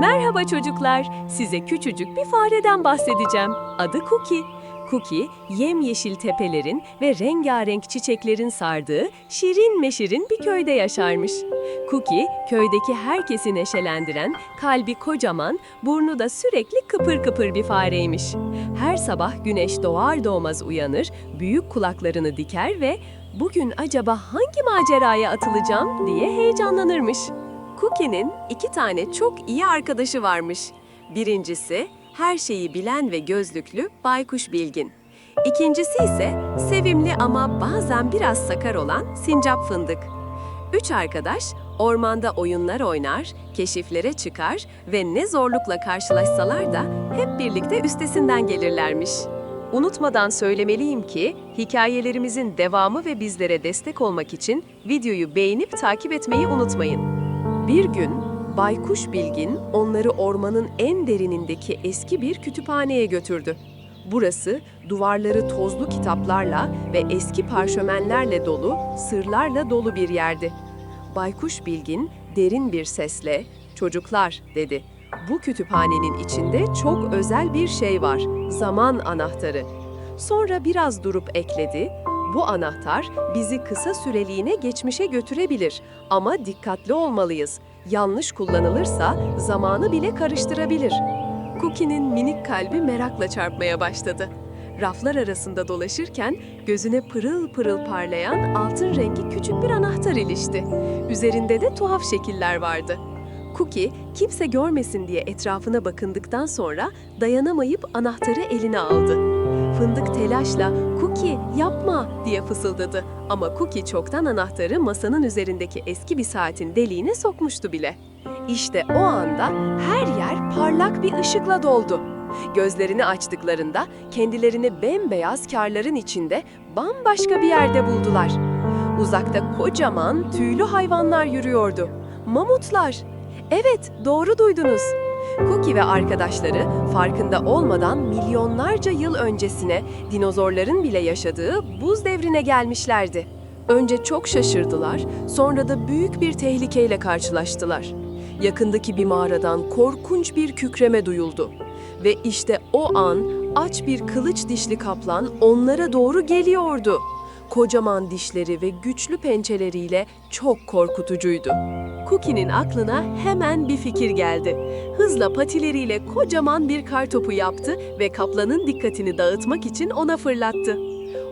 Merhaba çocuklar. Size küçücük bir fareden bahsedeceğim. Adı Cookie. Cookie, yemyeşil tepelerin ve rengarenk çiçeklerin sardığı şirin meşirin bir köyde yaşarmış. Cookie, köydeki herkesi neşelendiren, kalbi kocaman, burnu da sürekli kıpır kıpır bir fareymiş. Her sabah güneş doğar doğmaz uyanır, büyük kulaklarını diker ve bugün acaba hangi maceraya atılacağım diye heyecanlanırmış. Cookie'nin iki tane çok iyi arkadaşı varmış. Birincisi her şeyi bilen ve gözlüklü Baykuş Bilgin. İkincisi ise sevimli ama bazen biraz sakar olan Sincap Fındık. Üç arkadaş ormanda oyunlar oynar, keşiflere çıkar ve ne zorlukla karşılaşsalar da hep birlikte üstesinden gelirlermiş. Unutmadan söylemeliyim ki hikayelerimizin devamı ve bizlere destek olmak için videoyu beğenip takip etmeyi unutmayın. Bir gün Baykuş Bilgin onları ormanın en derinindeki eski bir kütüphaneye götürdü. Burası duvarları tozlu kitaplarla ve eski parşömenlerle dolu, sırlarla dolu bir yerdi. Baykuş Bilgin derin bir sesle "Çocuklar," dedi. "Bu kütüphanenin içinde çok özel bir şey var. Zaman anahtarı." Sonra biraz durup ekledi. Bu anahtar bizi kısa süreliğine geçmişe götürebilir ama dikkatli olmalıyız. Yanlış kullanılırsa zamanı bile karıştırabilir. Cookie'nin minik kalbi merakla çarpmaya başladı. Raflar arasında dolaşırken gözüne pırıl pırıl parlayan altın rengi küçük bir anahtar ilişti. Üzerinde de tuhaf şekiller vardı. Cookie kimse görmesin diye etrafına bakındıktan sonra dayanamayıp anahtarı eline aldı. Fındık telaşla "Cookie yapma!" diye fısıldadı ama Cookie çoktan anahtarı masanın üzerindeki eski bir saatin deliğine sokmuştu bile. İşte o anda her yer parlak bir ışıkla doldu. Gözlerini açtıklarında kendilerini bembeyaz karların içinde bambaşka bir yerde buldular. Uzakta kocaman tüylü hayvanlar yürüyordu. Mamutlar. Evet, doğru duydunuz. Cookie ve arkadaşları farkında olmadan milyonlarca yıl öncesine dinozorların bile yaşadığı buz devrine gelmişlerdi. Önce çok şaşırdılar, sonra da büyük bir tehlikeyle karşılaştılar. Yakındaki bir mağaradan korkunç bir kükreme duyuldu. Ve işte o an aç bir kılıç dişli kaplan onlara doğru geliyordu. Kocaman dişleri ve güçlü pençeleriyle çok korkutucuydu. Cookie'nin aklına hemen bir fikir geldi. Hızla patileriyle kocaman bir kartopu yaptı ve kaplanın dikkatini dağıtmak için ona fırlattı.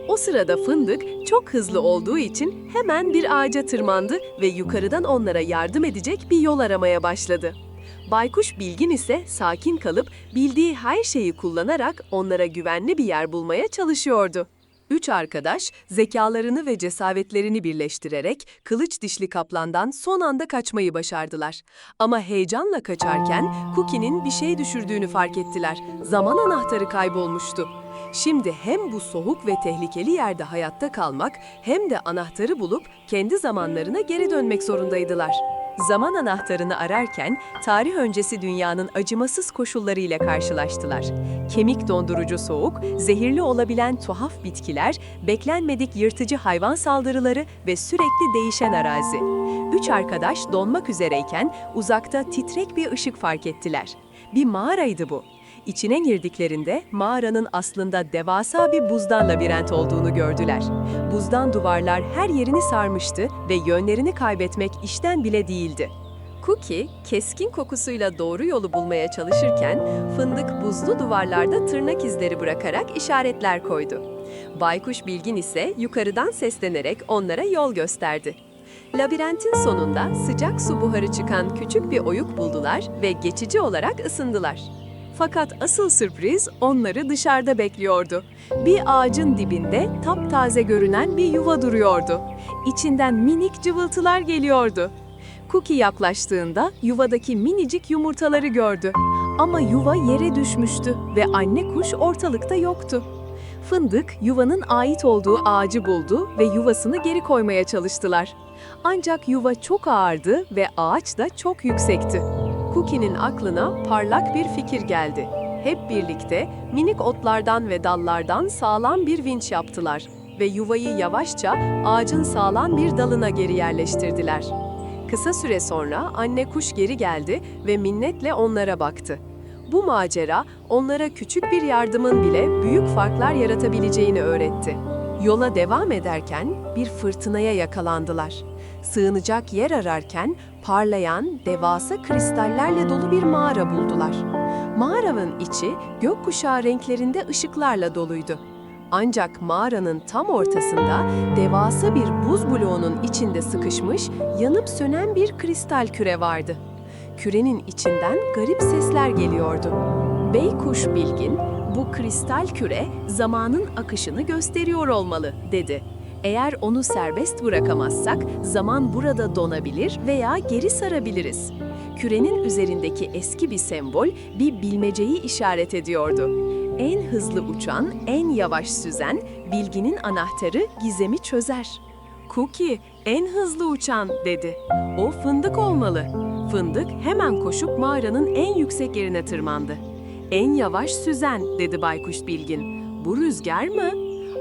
O sırada fındık çok hızlı olduğu için hemen bir ağaca tırmandı ve yukarıdan onlara yardım edecek bir yol aramaya başladı. Baykuş Bilgin ise sakin kalıp bildiği her şeyi kullanarak onlara güvenli bir yer bulmaya çalışıyordu. Üç arkadaş zekalarını ve cesaretlerini birleştirerek kılıç dişli kaplandan son anda kaçmayı başardılar. Ama heyecanla kaçarken Cookie'nin bir şey düşürdüğünü fark ettiler. Zaman anahtarı kaybolmuştu. Şimdi hem bu soğuk ve tehlikeli yerde hayatta kalmak hem de anahtarı bulup kendi zamanlarına geri dönmek zorundaydılar. Zaman anahtarını ararken tarih öncesi dünyanın acımasız koşullarıyla karşılaştılar. Kemik dondurucu soğuk, zehirli olabilen tuhaf bitkiler, beklenmedik yırtıcı hayvan saldırıları ve sürekli değişen arazi. Üç arkadaş donmak üzereyken uzakta titrek bir ışık fark ettiler. Bir mağaraydı bu. İçine girdiklerinde mağaranın aslında devasa bir buzdan labirent olduğunu gördüler. Buzdan duvarlar her yerini sarmıştı ve yönlerini kaybetmek işten bile değildi. Cookie, keskin kokusuyla doğru yolu bulmaya çalışırken fındık buzlu duvarlarda tırnak izleri bırakarak işaretler koydu. Baykuş Bilgin ise yukarıdan seslenerek onlara yol gösterdi. Labirentin sonunda sıcak su buharı çıkan küçük bir oyuk buldular ve geçici olarak ısındılar. Fakat asıl sürpriz onları dışarıda bekliyordu. Bir ağacın dibinde taptaze görünen bir yuva duruyordu. İçinden minik cıvıltılar geliyordu. Cookie yaklaştığında yuvadaki minicik yumurtaları gördü. Ama yuva yere düşmüştü ve anne kuş ortalıkta yoktu. Fındık yuvanın ait olduğu ağacı buldu ve yuvasını geri koymaya çalıştılar. Ancak yuva çok ağırdı ve ağaç da çok yüksekti. Cookie'nin aklına parlak bir fikir geldi. Hep birlikte minik otlardan ve dallardan sağlam bir vinç yaptılar ve yuvayı yavaşça ağacın sağlam bir dalına geri yerleştirdiler. Kısa süre sonra anne kuş geri geldi ve minnetle onlara baktı. Bu macera onlara küçük bir yardımın bile büyük farklar yaratabileceğini öğretti. Yola devam ederken bir fırtınaya yakalandılar. Sığınacak yer ararken parlayan, devasa kristallerle dolu bir mağara buldular. Mağaranın içi gökkuşağı renklerinde ışıklarla doluydu. Ancak mağaranın tam ortasında devasa bir buz bloğunun içinde sıkışmış, yanıp sönen bir kristal küre vardı. Kürenin içinden garip sesler geliyordu. Beykuş Bilgin, bu kristal küre zamanın akışını gösteriyor olmalı, dedi. Eğer onu serbest bırakamazsak zaman burada donabilir veya geri sarabiliriz. Kürenin üzerindeki eski bir sembol bir bilmeceyi işaret ediyordu. En hızlı uçan, en yavaş süzen, bilginin anahtarı gizemi çözer. Cookie, en hızlı uçan dedi. O fındık olmalı. Fındık hemen koşup mağaranın en yüksek yerine tırmandı. En yavaş süzen dedi Baykuş Bilgin. Bu rüzgar mı?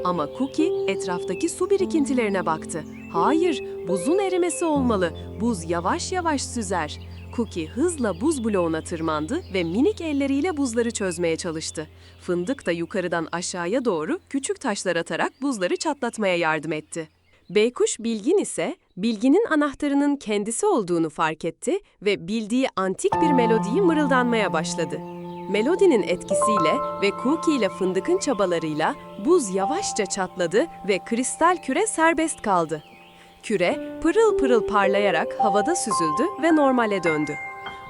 Ama Cookie etraftaki su birikintilerine baktı. Hayır, buzun erimesi olmalı. Buz yavaş yavaş süzer. Cookie hızla buz bloğuna tırmandı ve minik elleriyle buzları çözmeye çalıştı. Fındık da yukarıdan aşağıya doğru küçük taşlar atarak buzları çatlatmaya yardım etti. Beykuş Bilgin ise bilginin anahtarının kendisi olduğunu fark etti ve bildiği antik bir melodiyi mırıldanmaya başladı. Melodinin etkisiyle ve Cookie ile fındıkın çabalarıyla buz yavaşça çatladı ve kristal küre serbest kaldı. Küre pırıl pırıl parlayarak havada süzüldü ve normale döndü.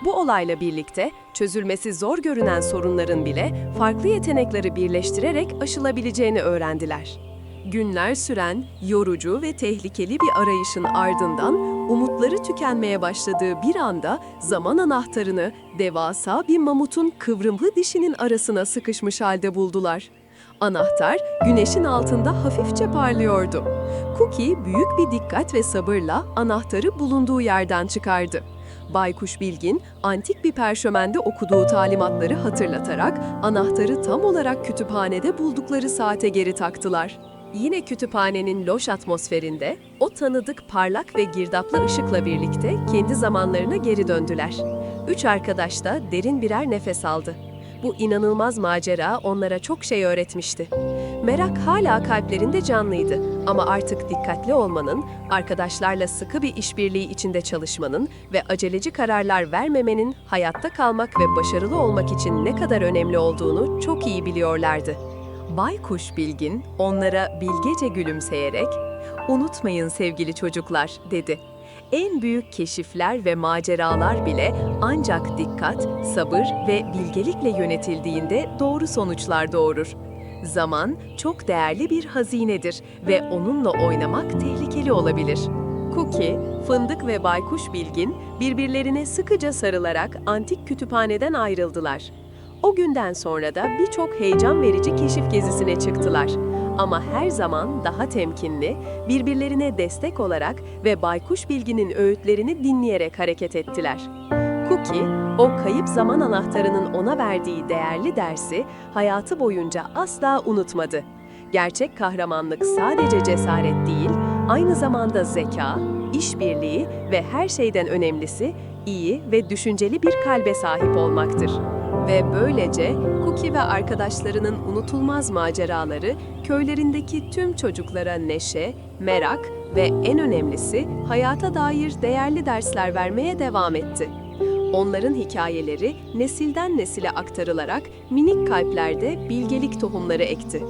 Bu olayla birlikte çözülmesi zor görünen sorunların bile farklı yetenekleri birleştirerek aşılabileceğini öğrendiler. Günler süren, yorucu ve tehlikeli bir arayışın ardından umutları tükenmeye başladığı bir anda zaman anahtarını devasa bir mamutun kıvrımlı dişinin arasına sıkışmış halde buldular. Anahtar güneşin altında hafifçe parlıyordu. Cookie büyük bir dikkat ve sabırla anahtarı bulunduğu yerden çıkardı. Baykuş Bilgin, antik bir perşömende okuduğu talimatları hatırlatarak anahtarı tam olarak kütüphanede buldukları saate geri taktılar. Yine kütüphanenin loş atmosferinde o tanıdık parlak ve girdaplı ışıkla birlikte kendi zamanlarına geri döndüler. Üç arkadaş da derin birer nefes aldı. Bu inanılmaz macera onlara çok şey öğretmişti. Merak hala kalplerinde canlıydı ama artık dikkatli olmanın, arkadaşlarla sıkı bir işbirliği içinde çalışmanın ve aceleci kararlar vermemenin hayatta kalmak ve başarılı olmak için ne kadar önemli olduğunu çok iyi biliyorlardı. Baykuş Bilgin onlara bilgece gülümseyerek, "Unutmayın sevgili çocuklar." dedi. En büyük keşifler ve maceralar bile ancak dikkat, sabır ve bilgelikle yönetildiğinde doğru sonuçlar doğurur. Zaman çok değerli bir hazinedir ve onunla oynamak tehlikeli olabilir. Cookie, Fındık ve Baykuş Bilgin birbirlerine sıkıca sarılarak antik kütüphaneden ayrıldılar. O günden sonra da birçok heyecan verici keşif gezisine çıktılar. Ama her zaman daha temkinli, birbirlerine destek olarak ve Baykuş Bilgi'nin öğütlerini dinleyerek hareket ettiler. Cookie, o kayıp zaman anahtarının ona verdiği değerli dersi hayatı boyunca asla unutmadı. Gerçek kahramanlık sadece cesaret değil, aynı zamanda zeka, işbirliği ve her şeyden önemlisi iyi ve düşünceli bir kalbe sahip olmaktır. Ve böylece Cookie ve arkadaşlarının unutulmaz maceraları köylerindeki tüm çocuklara neşe, merak ve en önemlisi hayata dair değerli dersler vermeye devam etti. Onların hikayeleri nesilden nesile aktarılarak minik kalplerde bilgelik tohumları ekti.